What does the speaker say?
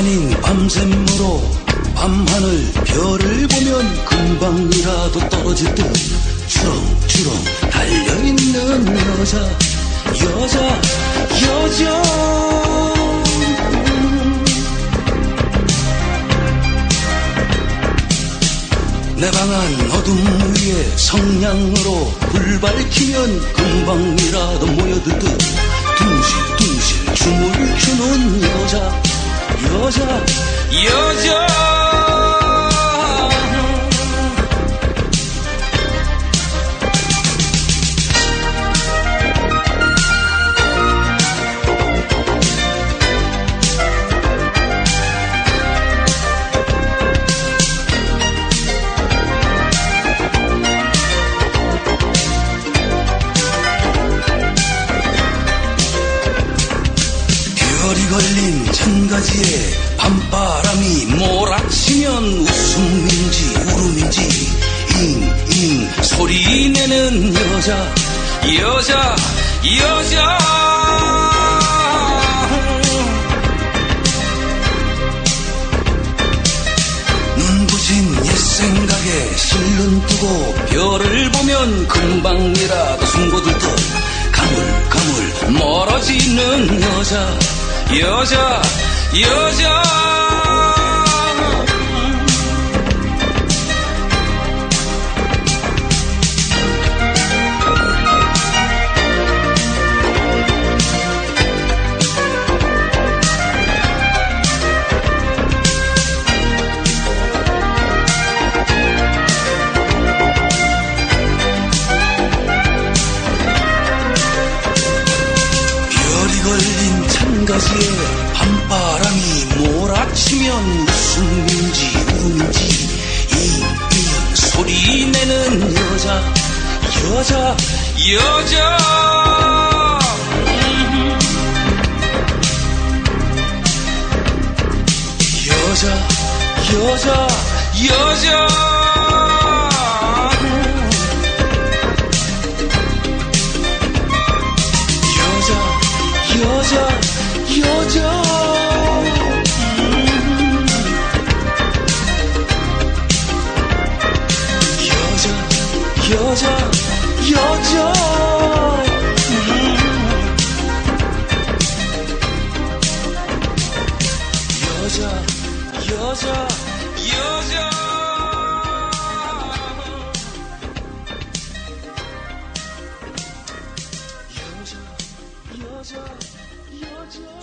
밤샘으로 밤하늘 별을 보면 금방이라도 떨어질 듯 주렁주렁 달려있는 여자 여자 여자. 내 방안 어둠 위에 성냥으로 불 밝히면 금방이라도 모여들 듯 둥실둥실 춤을 추는 여자 여자 여자 별이 걸린 천가지에 밤바람이 몰아치면 웃음인지 울음인지 잉잉 소리 내는 여자 여자 여자. 눈부신 옛 생각에 실눈 뜨고 별을 보면 금방이라도 숨고들 듯 가물가물 멀어지는 여자 여자 여자 가지에 밤바람이 몰아치면 웃음인지 울음인지 잉잉 소리 내는 여자 여자 여자. 여자 여자 여자 여자, 여자, 여자. 여자, 여자. 여자, 여자, 여자.